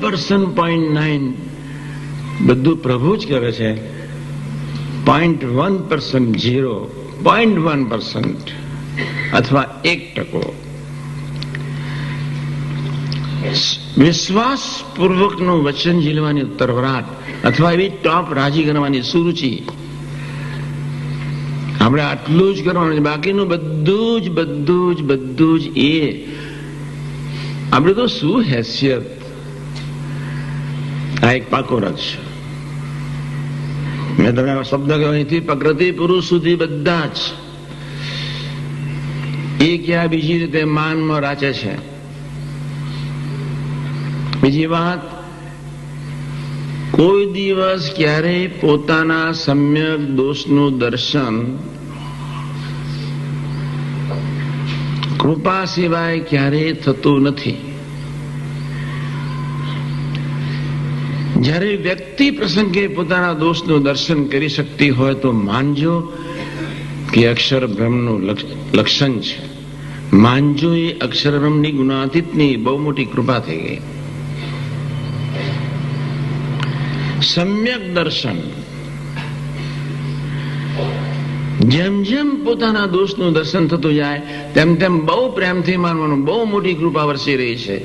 Percent point nine બધું પ્રભુ જ કરે છે. Point one percent zero point one percent અથવા એક ટકો. વિશ્વાસપૂર્વકનું વચન ઝીલવાની ઉત્તરવરાટ અથવા એવી ટોપ રાજી કરવાની સુરુચિ. આપણે આટલું જ કરવાનું છે. બાકીનું બધું જ બધું જ બધું જ એ. આપણે તો શું હેસિયત? આ એક પાકો રક્ષ મેં તમે શબ્દ કહ્યો અહીંથી, પ્રકૃતિ પુરુષ સુધી બધા જ. એ ક્યાં બીજી રીતે માનમાં રાચે છે? બીજી વાત, કોઈ દિવસ ક્યારેય પોતાના સમ્યક દોષનું દર્શન કૃપા સિવાય ક્યારેય થતું નથી. જ્યારે વ્યક્તિ પ્રસંગે પોતાના દોષનું દર્શન કરી શકતી હોય તો માનજો કે અક્ષર બ્રહ્મનું લક્ષણ છે. માનજો એ અક્ષર બ્રહ્મની ગુણાતીતની બહુ મોટી કૃપા થઈ ગઈ. સમ્યક દર્શન. જેમ જેમ પોતાના દોષનું દર્શન થતું જાય, તેમ તેમ બહુ પ્રેમથી માનવાનું બહુ મોટી કૃપા વરસી રહી છે.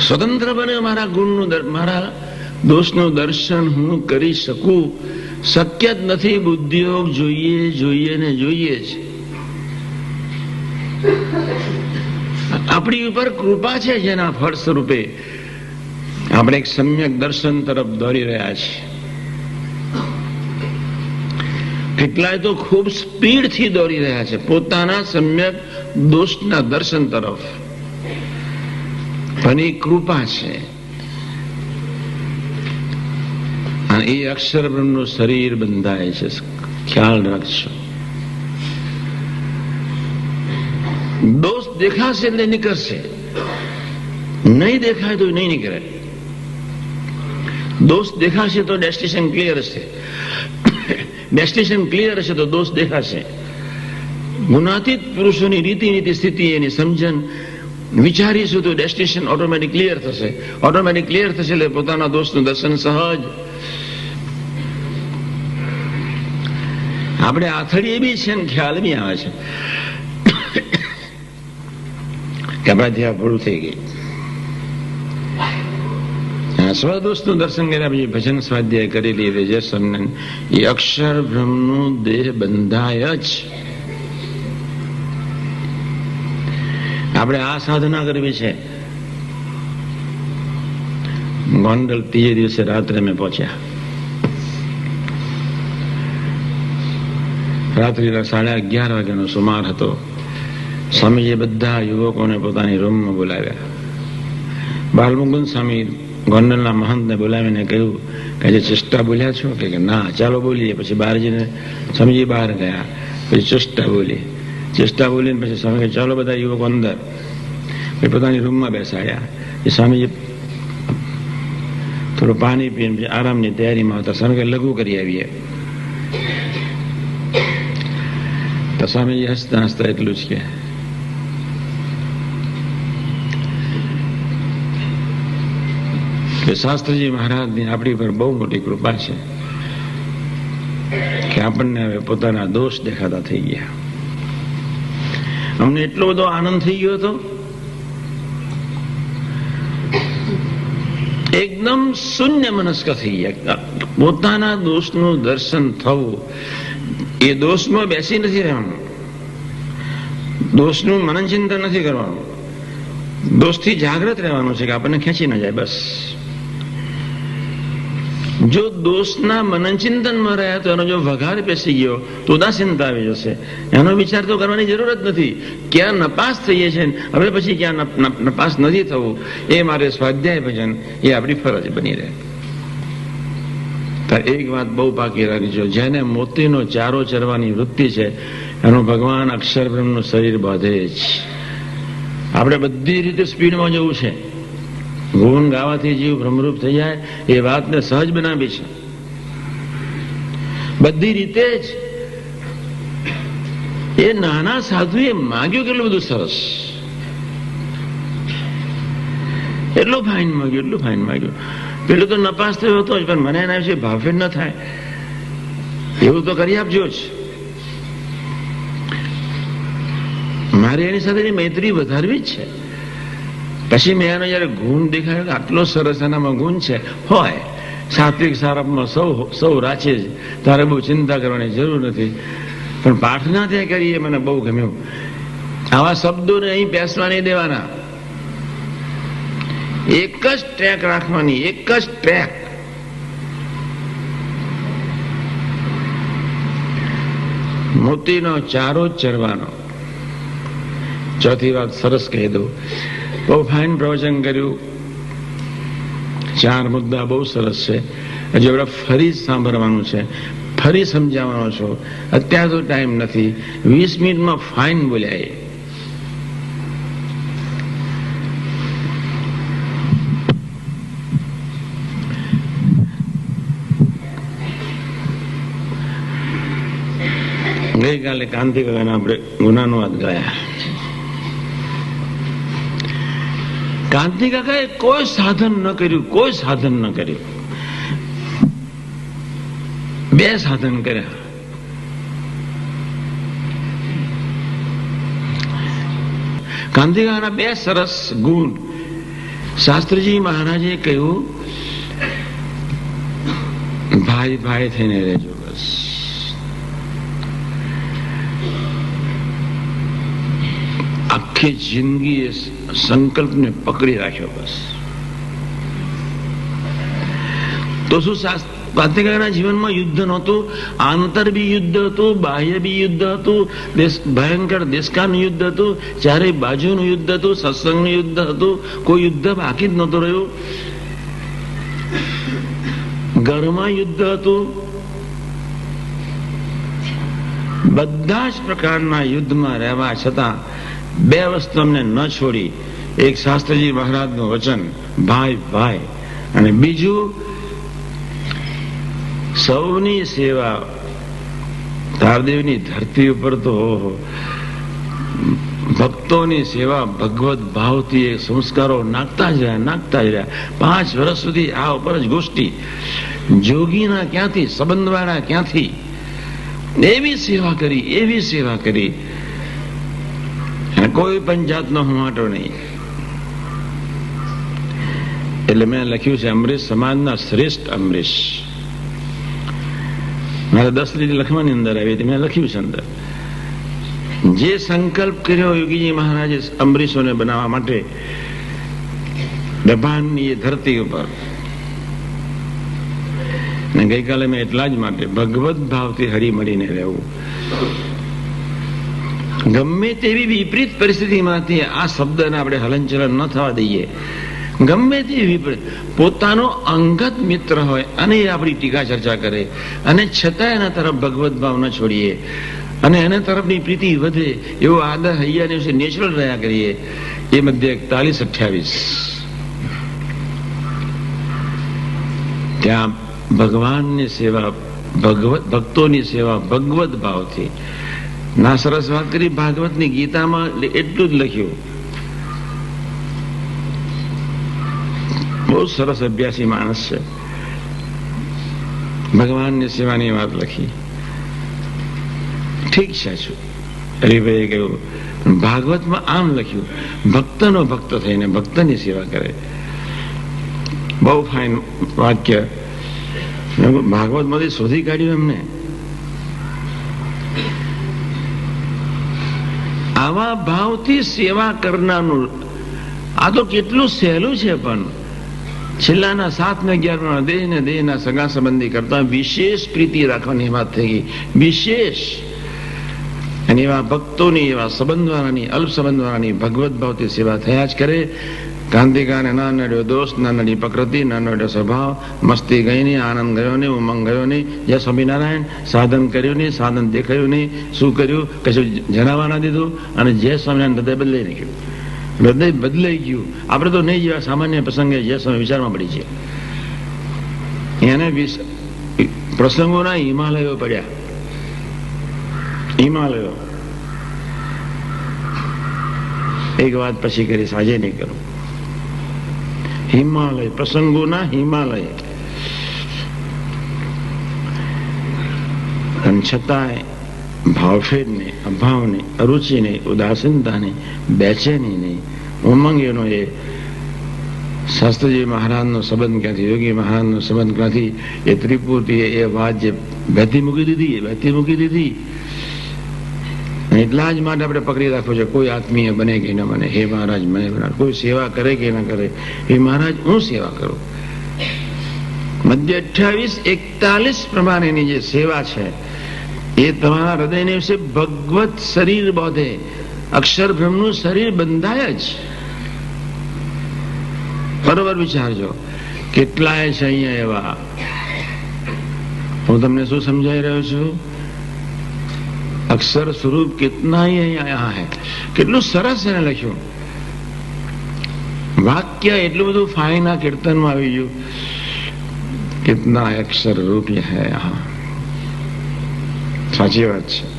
સ્વતંત્ર બને મારા ગુણનું મારા દોષનું દર્શન હું કરી શકું. શક્ય જ નથી બુદ્ધિયોગ જોઈએ જોઈએ ને જોઈએ જ. આપણી ઉપર કૃપા છે જેના ફળ સ્વરૂપે આપણે એક સમ્યક દર્શન તરફ દોરી રહ્યા છીએ. કેટલાય તો ખૂબ સ્પીડથી દોરી રહ્યા છે પોતાના સમ્યક દોષના દર્શન તરફ. પણ એ કૃપા છે. અને એ અક્ષર બ્રહ્મનું શરીર બંધાય છે. ખ્યાલ રાખજો. દોષ દેખાશે એટલે નીકળશે. નહીં દેખાય તો નહીં નીકળે. દોષ દેખાશે તો ડેસ્ટિનેશન ક્લિયર હશે. ડેસ્ટિનેશન ક્લિયર હશે તો દોષ દેખાશે. ગુનાતીત પુરુષોની રીતિ નીતિ સ્થિતિ એની સમજણ વિચારીશું તો ડેસ્ટિનેશન ઓટોમેટિક ક્લિયર થશે. ઓટોમેટિક ક્લિયર થશે એટલે પોતાના દોસ્તનું દર્શન સહજ. આપણે આથડી બી છે ને, ખ્યાલ બી આવે છે. કે આપણા ધ્યા ભૂલ થઈ ગઈ. સ્વદોષનું દર્શન કર્યા પછી ભજન સ્વાધ્યાય કરી લઈએ જે સન્માન એ અક્ષર બ્રહ્મનું દેહ બંધાય જ. આપણે આ સાધના કરવી છે. ગોંડલ ત્રીજે દિવસે રાત્રે મેં પહોંચ્યા. રાત્રિના સાડા અગિયાર વાગ્યાનો સુમાર હતો. સ્વામીજીએ બધા યુવકોને પોતાની રૂમમાં બોલાવ્યા. બાલમુકુંદ સ્વામી ગોંડલના મહંતને બોલાવીને કહ્યું કે જે ચેષ્ટા બોલ્યા છો? કે ના, ચાલો બોલીએ. પછી બહાર જઈને સ્વામીજી બહાર ગયા. પછી ચેષ્ટા બોલી. ચેષ્ટા બોલીને પછી સ્વામી કહે ચાલો બધા યુવકો અંદર પોતાની રૂમમાં બેસાડ્યા એ સ્વામીજી થોડું પાણી પીને પછી આરામની તૈયારીમાં હતા સ્વામી કે લઘુ કરી આવીએ તો સ્વામીજી હસતા હસતા એટલું જ કે કે શાસ્ત્રીજી મહારાજની આપણી પર બહુ મોટી કૃપા છે કે આપણને હવે પોતાના દોષ દેખાતા થઈ ગયા અમને એટલો બધો આનંદ થઈ ગયો હતો. એકદમ શૂન્ય મનસ્ક થઈ ગયા. પોતાના દોષનું દર્શન થવું. એ દોષમાં બેસી નથી રહેવાનું. દોષનું મનન ચિંતન નથી કરવાનું. દોષથી જાગૃત રહેવાનું છે કે આપણને ખેંચી ન જાય, બસ. જો દોષના મનન ચિંતનમાં રહ્યા તો એનો જો વઘાર પેસી ગયો, તો ઉદાસીનતા આવી જશે. એનો વિચાર તો કરવાની જરૂર જ નથી. ક્યાં નપાસ થઈએ છે હવે પછી ક્યાં નપાસ નથી થવું. એ મારે સ્વાધ્યાય ભજન, એ આપણી ફરજ બની રહે. એક વાત બહુ પાકી રાખજો જેને મોતીનો ચારો ચરવાની વૃત્તિ છે, એનું ભગવાન અક્ષર બ્રહ્મનું શરીર બાંધે જ. આપણે બધી રીતે સ્પીડમાં જવું છે. ગુણ ગાવાથી જીવ ભ્રમરૂપ થઈ જાય, એ વાતને સહજ બનાવી છે. બધી રીતે જ એ નાના સાધુએ માંગ્યું કેટલું બધું સરસ. એટલું ફાઇન માગ્યું, એટલું ફાઇન માગ્યું. પેલું તો નપાસ થયો હતો જ, પણ મને એના વિશે ભાવે ન થાય. એવું તો કરી આપજો જ. મારે એની સાથેની મૈત્રી વધારવી જ છે. પછી મેં એનો જયારે ગુણ દેખાયો આટલો સરસ એનામાં ગુણ છે, હોય. સાત્વિક સારપમાં સૌ સૌ રાચે જ. તારે બહુ ચિંતા કરવાની જરૂર નથી. પણ પ્રાર્થના ત્યાં કરીએ મને બહુ ગમ્યું. આવા શબ્દોને અહીં બેસવા નહીં દેવાના. એક જ ટ્રેક રાખવાની, એક જ ટ્રેક મોતીનો ચારો ચરવાનો. ચોથી વાત સરસ કહી દઉં. બહુ ફાઇન પ્રવચન કર્યું. ચાર મુદ્દા બહુ સરસ છે. હજી આપણે ફરી સાંભળવાનું છે. ફરી સમજાવવાનો છો. અત્યાર તો ટાઈમ નથી. વીસ મિનિટમાં ફાઇન બોલ્યા એ. ગઈકાલે કાંતિ કાકાના આપણે ગુનાનો વાત ગયા. કાંતિ કાકાએ કોઈ સાધન ન કર્યું, કોઈ સાધન ન કર્યું. બે સાધન કર્યા. કાંતિ કાકાના બે સરસ ગુણ. શાસ્ત્રીજી મહારાજે કહ્યું, ભાઈ ભાઈ થઈને રહેજો બસ આખી જિંદગી એ સંકલ્પને પકડી રાખ્યો બસ. તો શું ક્રાંતિકારીના જીવનમાં યુદ્ધ નહોતું, આંતર બી યુદ્ધ હતું, બાહ્ય બી યુદ્ધ હતું, દેશ, ભયંકર દેશકાનું યુદ્ધ હતું ચારે બાજુનું યુદ્ધ હતું, સત્સંગનું યુદ્ધ હતું, કોઈ યુદ્ધ બાકી જ નહોતું રહ્યું. ઘરમાં યુદ્ધ હતું. બધા જ પ્રકારના યુદ્ધમાં રહેવા છતાં બે વસ્તુ અમને ન છોડી એક શાસ્ત્રીજી મહારાજનું વચન, ભાઈ ભાઈ. અને બીજું, સૌની સેવા તારદેવની ધરતી ઉપર તો ભક્તોની સેવા ભગવત ભાવથી એ સંસ્કારો નાખતા જ રહ્યા, નાખતા જ રહ્યા. પાંચ વર્ષ સુધી આ ઉપર જ ગોષ્ઠી. જોગીના ક્યાંથી, સંબંધવાળા ક્યાંથી? એવી સેવા કરી, એવી સેવા કરી. કોઈ પણ જાતનો હુમાટો નહીં. એટલે મેં લખ્યું છે અમરીશ, સમાજના શ્રેષ્ઠ અમરીશ. મારે દસ લીટી લખવાની અંદર આવી હતી, મેં લખ્યું છે અંદર. જે સંકલ્પ કર્યો યોગીજી મહારાજે અમરીશોને બનાવવા માટે, દબાણની એ ધરતી ઉપર. ને ગઈકાલે મેં એટલા જ માટે ભગવત ભાવથી હરી મળીને રહેવું. ગમે તેવી વિપરીત પરિસ્થિતિમાંથી આ શબ્દને આપણે હલનચલન ન થવા દઈએ. ગમે તે વિપરીત. પોતાનો અંગત મિત્ર હોય અને એ આપણી ટીકા ચર્ચા કરે. અને છતાં એના તરફ ભગવત ભાવ છોડીએ. અને એના તરફની પ્રીતિ વધે. એવો આદર હૈયાને વિશે નેચરલ રહ્યા કરીએ. એ મધ્ય એકતાલીસ અઠ્યાવીસ. ત્યાં ભગવાનની સેવા ભગવત ભક્તોની સેવા ભગવત ભાવથી ના સરસ વાત કરી. ભાગવતની ગીતામાં એટલું જ લખ્યું. બહુ સરસ અભ્યાસી માણસ છે. ભગવાનની સેવાની વાત લખી. ઠીક શું? હરિભાઈએ કહ્યું ભાગવતમાં આમ લખ્યું, ભક્તનો ભક્ત થઈને ભક્તની સેવા કરે. બહુ ફાઇન વાક્ય. ભાગવતમાંથી શોધી કાઢ્યું એમને. આવા ભાવથી સેવા કરનારનું આ તો કેટલું સહેલું છે પણ. છેલ્લાના સાત ને અગિયાર દેહ ને દેહના સગા સંબંધી કરતા વિશેષ પ્રીતિ રાખવાની વાત થઈ ગઈ. વિશેષ. અને એવા ભક્તોની, એવા સંબંધવાળાની અલ્પ સંબંધવાળાની ભગવત ભાવથી સેવા થયા જ કરે. ક્રાંતિકાને ના નડ્યો દોષ ના નડી પ્રકૃતિ ના નડ્યો સ્વભાવ. મસ્તી ગઈ નહીં આનંદ ગયો નહીં, ઉમંગ ગયો નહીં. જય સ્વામિનારાયણ, સાધન કર્યું નહીં, સાધન દેખાયું નહીં. શું કર્યું? કશું જણાવવા ના દીધું અને જય સ્વામિનારાયણ હૃદય બદલાઈ નાખ્યું. હૃદય બદલાઈ ગયું. આપણે તો નહીં જેવા સામાન્ય પ્રસંગે જે સમય વિચારમાં પડી છે. એને પ્રસંગોના હિમાલયો પડ્યા. હિમાલયો. એક વાત પછી કરી, સાજે નહીં કરું. હિમાલય, પ્રસંગોના હિમાલય. અને છતાંય ભાવફેરને અભાવને, અરુચિને, ઉદાસીનતાને, બેચેનીને ઉમંગ એ શાસ્ત્રીજી મહારાજનો સંબંધ ક્યાંથી, યોગી મહારાજનો સંબંધ ક્યાંથી, એ ત્રિપુટી એ વાત જે બેથી મૂકી દીધી એ બેથી મૂકી દીધી. એટલા જ માટે આપણે પકડી રાખવું છે, કોઈ આત્મીય બને કે ન બને, હે મહારાજ, મને બનાવ કોઈ સેવા કરે કે ન કરે, હે મહારાજ, હું સેવા કરું? મધ્ય અઠ્યાવીસ એકતાલીસ પ્રમાણેની જે સેવા છે, એ તમારા હૃદયને વિશે ભગવત શરીર બોધે, અક્ષર બ્રહ્મનું શરીર બંધાય જ. બરોબર વિચારજો, કેટલાય છે અહીંયા એવા. હું તમને શું સમજાઈ રહ્યો છું? અક્ષર સ્વરૂપ કિતના અહીંયા હે કેટલું સરસ એને લખ્યું વાક્ય એટલું બધું ફાઇન આ કીર્તનમાં આવી ગયું કિતના અક્ષર રૂપ હે સાચી વાત છે